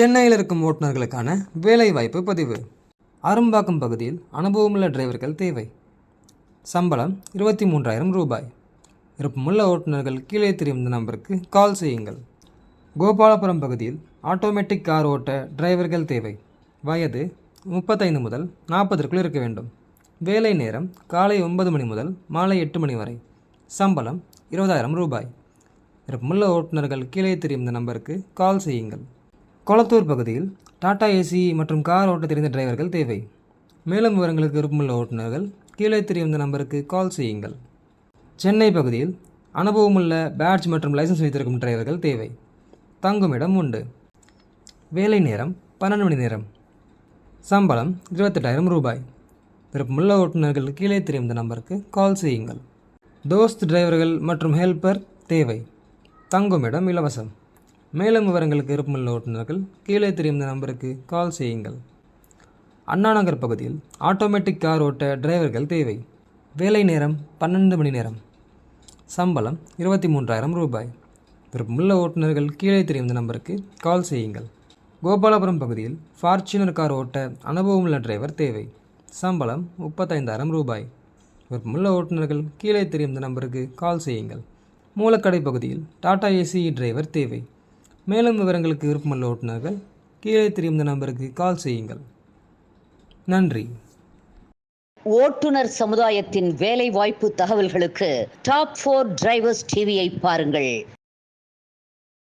சென்னையில் இருக்கும் ஓட்டுநர்களுக்கான வேலைவாய்ப்பு பதிவு. அரும்பாக்கம் பகுதியில் அனுபவமுள்ள டிரைவர்கள் தேவை. சம்பளம் இருபத்தி மூன்றாயிரம் ரூபாய். விருப்பமுள்ள ஓட்டுநர்கள் கீழே தெரியும் நம்பருக்கு கால் செய்யுங்கள். கோபாலபுரம் பகுதியில் ஆட்டோமேட்டிக் கார் ஓட்ட டிரைவர்கள் தேவை. வயது முப்பத்தைந்து முதல் நாற்பதற்குள் இருக்க வேண்டும். வேலை நேரம் காலை ஒன்பது மணி முதல் மாலை எட்டு மணி வரை. சம்பளம் இருபதாயிரம் ரூபாய். விருப்பமுள்ள ஓட்டுநர்கள் கீழே தெரியும் நம்பருக்கு கால் செய்யுங்கள். கொளத்தூர் பகுதியில் டாடா ஏசி மற்றும் கார் ஓட்ட தெரிந்த டிரைவர்கள் தேவை. மேலும் விவரங்களுக்கு விருப்பமுள்ள ஓட்டுநர்கள் கீழே தெரியும் இந்த நம்பருக்கு கால் செய்யுங்கள். சென்னை பகுதியில் அனுபவமுள்ள பேட்ஜ் மற்றும் லைசன்ஸ் வைத்திருக்கும் டிரைவர்கள் தேவை. தங்குமிடம் உண்டு. வேலை நேரம் பன்னெண்டு மணி நேரம். சம்பளம் இருபத்தெட்டாயிரம் ரூபாய். விருப்பமுள்ள ஓட்டுநர்கள் கீழே தெரியும் இந்த நம்பருக்கு கால் செய்யுங்கள். தோஸ்த் டிரைவர்கள் மற்றும் ஹெல்பர் தேவை. தங்குமிடம் இலவசம். மேலும் விவரங்களுக்கு விருப்பமுள்ள ஓட்டுநர்கள் கீழே தெரியும் இந்த நம்பருக்கு கால் செய்யுங்கள். அண்ணாநகர் பகுதியில் ஆட்டோமேட்டிக் கார் ஓட்ட டிரைவர்கள் தேவை. வேலை நேரம் பன்னெண்டு மணி நேரம். சம்பளம் இருபத்தி மூன்றாயிரம் ரூபாய். விருப்பமுள்ள ஓட்டுநர்கள் கீழே தெரியும் இந்த நம்பருக்கு கால் செய்யுங்கள். கோபாலபுரம் பகுதியில் ஃபார்ச்சுனர் கார் ஓட்ட அனுபவமுள்ள டிரைவர் தேவை. சம்பளம் முப்பத்தைந்தாயிரம் ரூபாய். விருப்பமுள்ள ஓட்டுநர்கள் கீழே தெரியும் இந்த நம்பருக்கு கால் செய்யுங்கள். மூலக்கடை பகுதியில் டாடா ஏசி டிரைவர் தேவை. மேலும் விவரங்களுக்கு விருப்பமுள்ள ஓட்டுநர்கள் கீழே தெரியும் இந்த நம்பருக்கு கால் செய்யுங்கள். நன்றி. ஓட்டுநர் சமுதாயத்தின் வேலை வாய்ப்பு தகவல்களுக்கு டாப் ஃபோர் டிரைவர்ஸ் டிவியை பாருங்கள்.